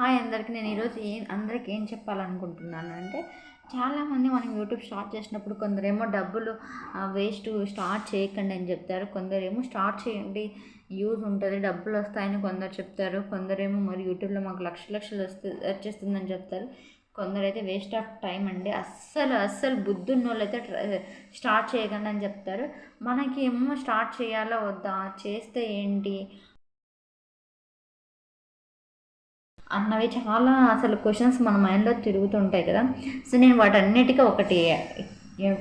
Hi అందరికీ నేను ఈరోజు ఏం అందరికి ఏం చెప్పాలనుకుంటున్నాను అంటే చాలామంది మనం యూట్యూబ్ స్టార్ట్ చేసినప్పుడు కొందరేమో డబ్బులు వేస్ట్ స్టార్ట్ చేయకండి అని చెప్తారు. కొందరేమో స్టార్ట్ చేయండి యూజ్ ఉంటుంది డబ్బులు వస్తాయని కొందరు చెప్తారు. కొందరేమో మరి యూట్యూబ్లో మాకు లక్ష లక్షలు వస్తే వచ్చేస్తుందని చెప్తారు. కొందరైతే వేస్ట్ ఆఫ్ టైం అండి. అస్సలు అస్సలు బుద్ధున్న వాళ్ళైతే స్టార్ట్ చేయకండి అని చెప్తారు. మనకి ఏమో స్టార్ట్ చేయాలా వద్దా చేస్తే ఏంటి అన్నవి చాలా అసలు క్వశ్చన్స్ మన మైండ్లో తిరుగుతుంటాయి కదా. సో నేను వాటన్నిటికీ ఒకటి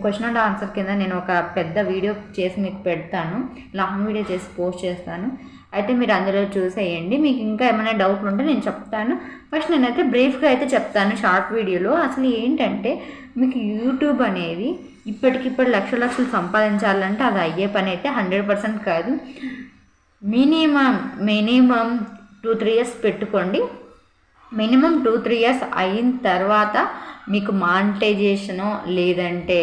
క్వశ్చన్ అండ్ ఆన్సర్ కింద నేను ఒక పెద్ద వీడియో చేసి మీకు పెడతాను. లాంగ్ వీడియో చేసి పోస్ట్ చేస్తాను. అయితే మీరు అందులో చూసేయండి. మీకు ఇంకా ఏమైనా డౌట్లు ఉంటే నేను చెప్తాను. ఫస్ట్ నేనైతే బ్రీఫ్గా అయితే చెప్తాను షార్ట్ వీడియోలో అసలు ఏంటంటే మీకు యూట్యూబ్ అనేది ఇప్పటికిప్పుడు లక్ష లక్షలు సంపాదించాలంటే అది అయ్యే పని అయితే హండ్రెడ్ పర్సెంట్ కాదు. Minimum minimum two three years పెట్టుకోండి. మినిమం టూ త్రీ ఇయర్స్ అయిన తర్వాత మీకు మానిటైజేషను లేదంటే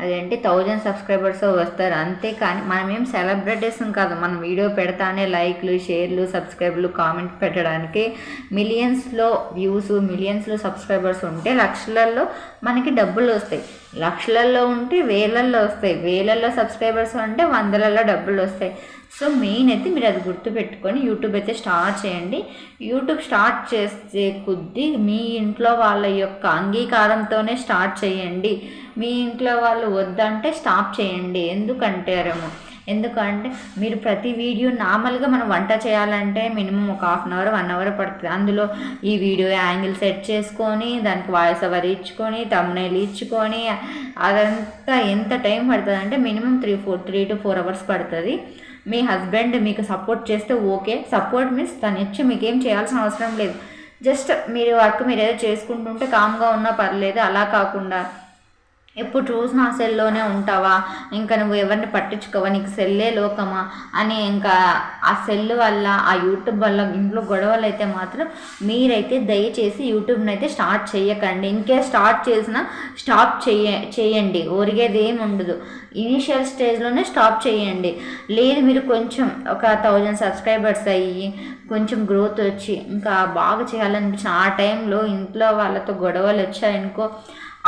అదేంటి థౌజండ్ సబ్స్క్రైబర్స్ వస్తారు. అంతే కానీ మనం ఏం సెలబ్రిటీస్ కాదు. మనం వీడియో పెడతానే లైక్లు షేర్లు సబ్స్క్రైబ్లు కామెంట్ పెట్టడానికి మిలియన్స్లో వ్యూస్ మిలియన్స్లో సబ్స్క్రైబర్స్ ఉంటే లక్షలలో మనకి డబ్బులు వస్తాయి. లక్షలలో ఉంటే వేలల్లో వస్తాయి. వేలల్లో సబ్స్క్రైబర్స్ ఉంటే వందలలో డబ్బులు వస్తాయి. సో మెయిన్ అయితే మీరు అది గుర్తుపెట్టుకొని యూట్యూబ్ అయితే స్టార్ట్ చేయండి. యూట్యూబ్ స్టార్ట్ చేసే కొద్దీ మీ ఇంట్లో వాళ్ళ యొక్క అంగీకారంతోనే స్టార్ట్ చేయండి. మీ ఇంట్లో వాళ్ళు వద్దంటే స్టాప్ చేయండి. ఎందుకంటారేమో ఎందుకంటే మీరు ప్రతి వీడియో నార్మల్గా మనం వంట చేయాలంటే మినిమం ఒక half an hour one hour పడుతుంది. అందులో ఈ వీడియో యాంగిల్ సెట్ చేసుకొని దానికి వాయిస్ ఓవర్ ఇచ్చుకొని తమ్నైల్ ఇచ్చుకొని అదంతా ఎంత టైం పడుతుంది అంటే minimum three four three to four hours పడుతుంది. మీ హస్బెండ్ మీకు సపోర్ట్ చేస్తే ఓకే సపోర్ట్ మీన్స్ తను ఇచ్చి మీకు ఏం చేయాల్సిన అవసరం లేదు. జస్ట్ మీరు వర్క్ మీరు ఏదో చేసుకుంటుంటే కామ్గా ఉన్నా పర్లేదు. అలా కాకుండా ఎప్పుడు చూసిన నా సెల్లోనే ఉంటావా? ఇంకా నువ్వు ఎవరిని పట్టించుకోవా? నీకు సెల్లే లోకమా? అని ఇంకా ఆ సెల్ వల్ల ఆ యూట్యూబ్ వల్ల ఇంట్లో గొడవలు అయితే మాత్రం మీరైతే దయచేసి యూట్యూబ్ని అయితే స్టార్ట్ చేయకండి ఇంకే స్టార్ట్ చేసినా స్టాప్ చేయ చేయండి ఒరిగేది ఏమి ఉండదు. ఇనిషియల్ స్టేజ్లోనే స్టాప్ చేయండి లేదు మీరు కొంచెం ఒక థౌజండ్ సబ్స్క్రైబర్స్ అయ్యి కొంచెం గ్రోత్ వచ్చి ఇంకా బాగా చేయాలనిపించిన ఆ టైంలో ఇంట్లో వాళ్ళతో గొడవలు వచ్చాయనుకో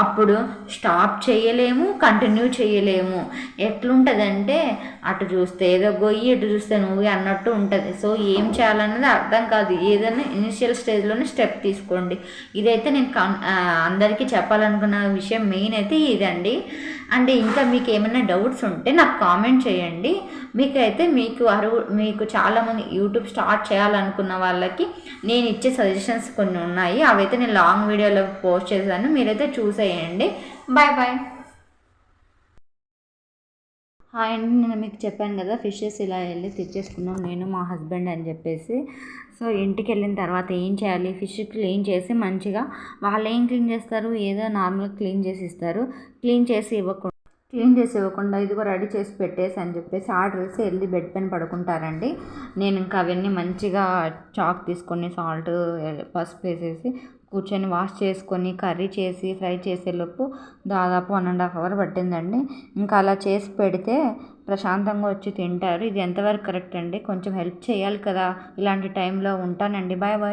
అప్పుడు స్టాప్ చేయలేము కంటిన్యూ చేయలేము. ఎట్లుంటుందంటే అటు చూస్తే ఏదో గొయ్యి ఇటు చూస్తే నువ్వు అన్నట్టు ఉంటుంది. సో ఏం చేయాలన్నది అర్థం కాదు. ఏదైనా ఇనిషియల్ స్టేజ్లోనే స్టెప్ తీసుకోండి. ఇదైతే నేను అందరికీ చెప్పాలనుకున్న విషయం మెయిన్ అయితే ఇదండి. అండ్ ఇంకా మీకు ఏమైనా డౌట్స్ ఉంటే నాకు కామెంట్ చేయండి. మీకైతే మీకు అరువు మీకు చాలామంది యూట్యూబ్ స్టార్ట్ చేయాలనుకున్న వాళ్ళకి నేను ఇచ్చే సజెషన్స్ కొన్ని ఉన్నాయి. అవైతే నేను లాంగ్ వీడియోలో పోస్ట్ చేశాను. మీరైతే చూసేయండి. Bye bye. అండి నేను మీకు చెప్పాను కదా ఫిషెస్ ఇలా వెళ్ళి తెచ్చేసుకున్నాం నేను మా హస్బెండ్ అని చెప్పేసి. సో ఇంటికి వెళ్ళిన తర్వాత ఏం చేయాలి? ఫిష్ క్లీన్ చేసి మంచిగా వాళ్ళు ఏం క్లీన్ చేస్తారు? ఏదో నార్మల్గా క్లీన్ చేసి ఇస్తారు. క్లీన్ చేసి ఇవ్వకుండా క్లీన్ చేసి ఇవ్వకుండా ఇదిగో రెడీ చేసి పెట్టేసి అని చెప్పేసి ఆర్డర్ వేసి వెళ్ళి బెడ్ పైన పడుకుంటారండి. నేను ఇంకా అవన్నీ మంచిగా చాక్ తీసుకొని సాల్ట్ పసుపు వేసేసి కూర్చొని వాష్ చేసుకొని కర్రీ చేసి ఫ్రై చేసేలోపు దాదాపు వన్ అండ్ హాఫ్ అవర్ పట్టిందండి. ఇంకా అలా చేసి పెడితే ప్రశాంతంగా వచ్చి తింటారు. ఇది ఎంతవరకు కరెక్ట్ అండి? కొంచెం హెల్ప్ చేయాలి కదా. ఇలాంటి టైంలో ఉంటానండి. Bye bye.